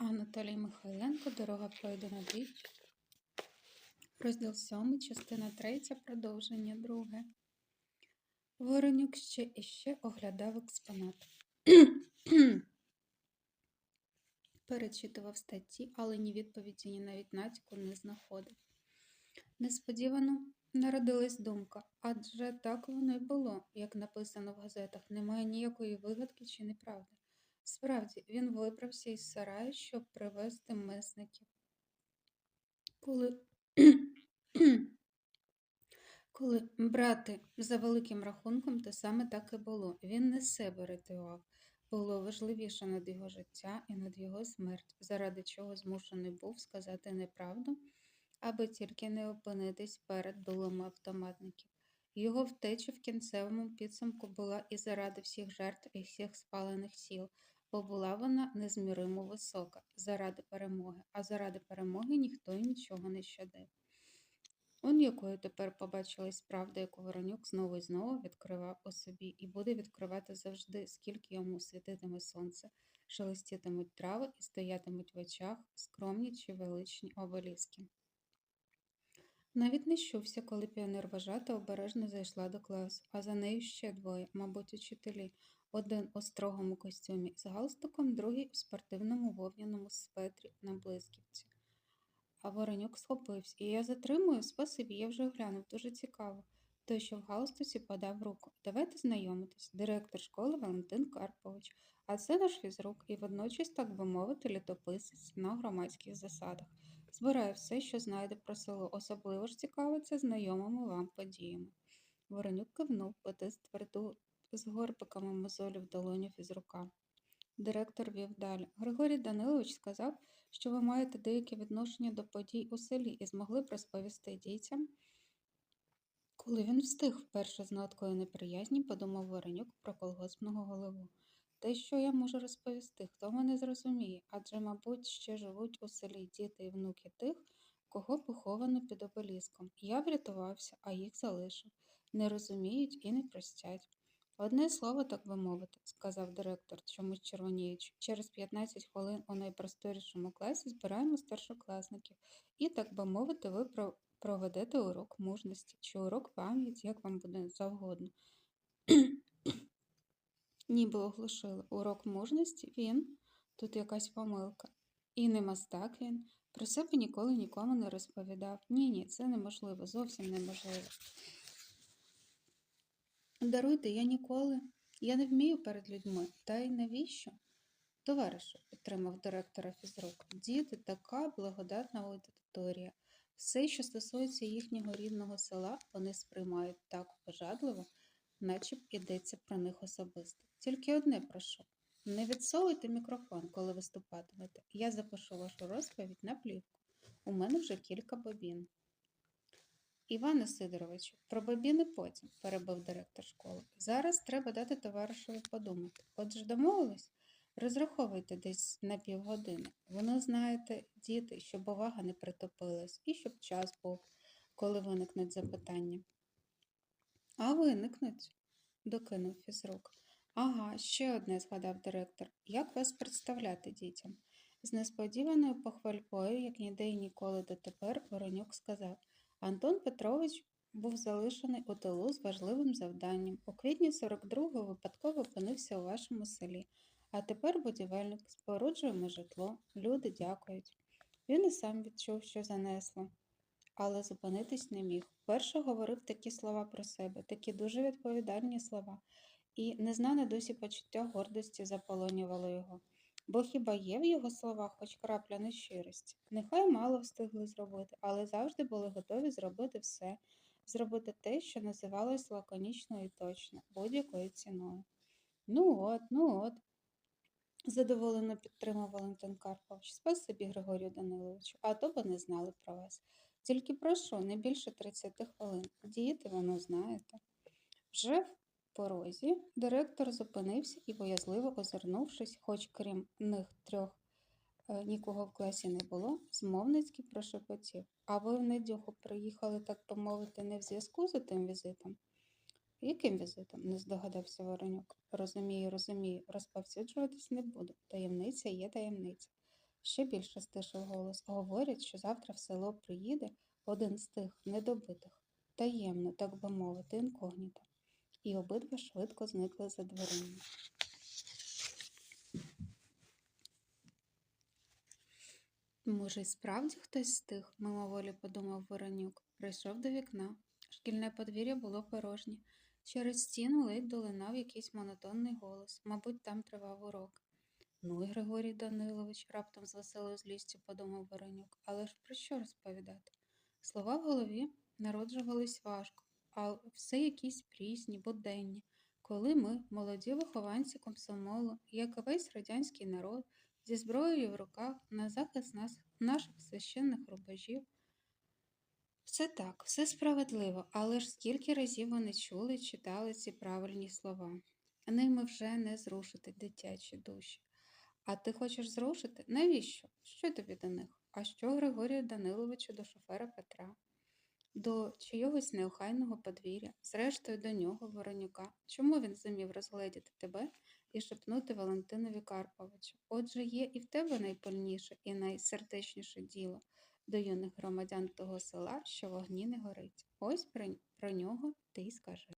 Анатолій Михайленко Дорога пройдена двічі. Розділ 7, частина 3, продовження 2. Воронюк ще і ще оглядав експонат. Перечитував статті, але ні відповіді, ні навіть натяку не знаходив. Несподівано народилась думка, адже так воно й було, як написано в газетах, немає ніякої вигадки чи неправди. Справді, він вибрався із сараю, щоб привезти месників. Коли, Коли брати за великим рахунком, то саме так і було. Він не себе рятував. Було важливіше над його життя і над його смерть, заради чого змушений був сказати неправду, аби тільки не опинитись перед дулами автоматників. Його втеча в кінцевому підсумку була і заради всіх жертв і всіх спалених сіл, бо була вона незміримо висока, заради перемоги, а заради перемоги ніхто й нічого не щадив. Он якою тепер побачилась правда, яку Воронюк знову і знову відкривав у собі і буде відкривати завжди, скільки йому світитиме сонце, шелестітимуть трави і стоятимуть в очах скромні чи величні обеліски. Навіть не щувся, коли піонер-вожата обережно зайшла до класу, а за нею ще двоє, мабуть, учителі. Один у строгому костюмі з галстуком, другий у спортивному вовняному светрі на блисківці. А Воронюк схопився. І я затримую, спасибі, я вже оглянув, дуже цікаво. Той, що в галстуці подав руку. Давайте знайомитись. Директор школи Валентин Карпович. А це наш фізрук і водночас, так би мовити, літописець на громадських засадах. Збирає все, що знайде про село, особливо ж цікавиться знайомими вам подіями. Воронюк кивнув, потис тверду з горбиками мозолів долоню фізрука. Директор вів далі. Григорій Данилович сказав, що ви маєте деяке відношення до подій у селі і змогли б розповісти дітям. Коли він встиг вперше з ноткою неприязні, подумав Воронюк про колгоспного голову. Те, що я можу розповісти, хто мене зрозуміє, адже, мабуть, ще живуть у селі діти і внуки тих, кого поховано під обеліском. Я врятувався, а їх залишив. Не розуміють і не простять. Одне слово, так би мовити, сказав директор, чомусь червоніючи. Через 15 хвилин у найпросторішому класі збираємо старшокласників. І, так би мовити, ви проведете урок мужності чи урок пам'яті, як вам буде завгодно. Ніби оглушили урок мужності він, тут якась помилка. І не мастак він. Про себе ніколи нікому не розповідав. Ні, ні, це неможливо, зовсім неможливо. Даруйте, я ніколи. Я не вмію перед людьми. Та й навіщо? Товаришу, підтримав директора фізрук, діти така благодатна аудиторія. Все, що стосується їхнього рідного села, вони сприймають так пожадливо, наче б ідеться про них особисто. Тільки одне прошу. Не відсовуйте мікрофон, коли виступатимете. Я запишу вашу розповідь на плівку. У мене вже кілька бобін. Іване Сидоровичу, про бобіни потім, перебив директор школи. Зараз треба дати товаришеві подумати. Отже, домовились? Розраховуйте десь на півгодини. Воно, знаєте, діти, щоб увага не притопилась, і щоб час був, коли виникнуть запитання. А виникнуть, докинув фізрук. Ага, ще одне згадав директор. Як вас представляти дітям? З несподіваною похвальбою, як ніде й ніколи дотепер, Воронюк сказав. Антон Петрович був залишений у тилу з важливим завданням. У квітні 42-го випадково опинився у вашому селі, а тепер будівельник споруджуємо житло, люди дякують. Він і сам відчув, що занесло, але зупинитись не міг. Вперше говорив такі слова про себе, такі дуже відповідальні слова, і незнане досі почуття гордості заполонювало його. Бо хіба є в його словах хоч крапля нещирості? Нехай мало встигли зробити, але завжди були готові зробити все, зробити те, що називалось лаконічно і точно, будь-якою ціною. Ну от, ну от, задоволено підтримав Валентин Карпович. Спасибі, Григорію Даниловичу, а то б не знали про вас. Тільки прошу, не більше 30 хвилин. Діти, воно знаєте. Вже порозі директор зупинився і, боязливо озирнувшись, хоч крім них трьох е, нікого в класі не було, змовницьки прошепотів. А ви в недюху приїхали, так би мовити, не в зв'язку з тим візитом? Яким візитом? не здогадався Воронюк. Розумію, розумію, розповсюджуватись не буду. Таємниця є таємниця. ще більше стишив голос. Говорять, що завтра в село приїде один з тих недобитих, таємно, так би мовити, інкогніто. І обидва швидко зникли за дверима. Може, й справді хтось з тих, мимоволі подумав Воронюк, прийшов до вікна. Шкільне подвір'я було порожнє. Через стіну ледь долинав якийсь монотонний голос. Мабуть, там тривав урок. Ну і Григорій Данилович, раптом з веселою злістю подумав Воронюк, але ж про що розповідати? Слова в голові народжувались важко, а все якісь прісні, буденні. Коли ми, молоді вихованці комсомолу, як і весь радянський народ, зі зброєю в руках на захист нас, наших священних рубежів. Все так, все справедливо, але ж скільки разів вони чули читали ці правильні слова. Ними вже не зрушити дитячі душі. А ти хочеш зрушити? Навіщо? Що тобі до них? А що Григорію Даниловичу до шофера Петра? До чийогось неохайного подвір'я, зрештою до нього, Воронюка. Чому він зумів розгледіти тебе і шепнути Валентинові Карповичу? Отже, є і в тебе найпильніше і найсердечніше діло до юних громадян того села, що в огні не горить. Ось про, про нього ти й скажи.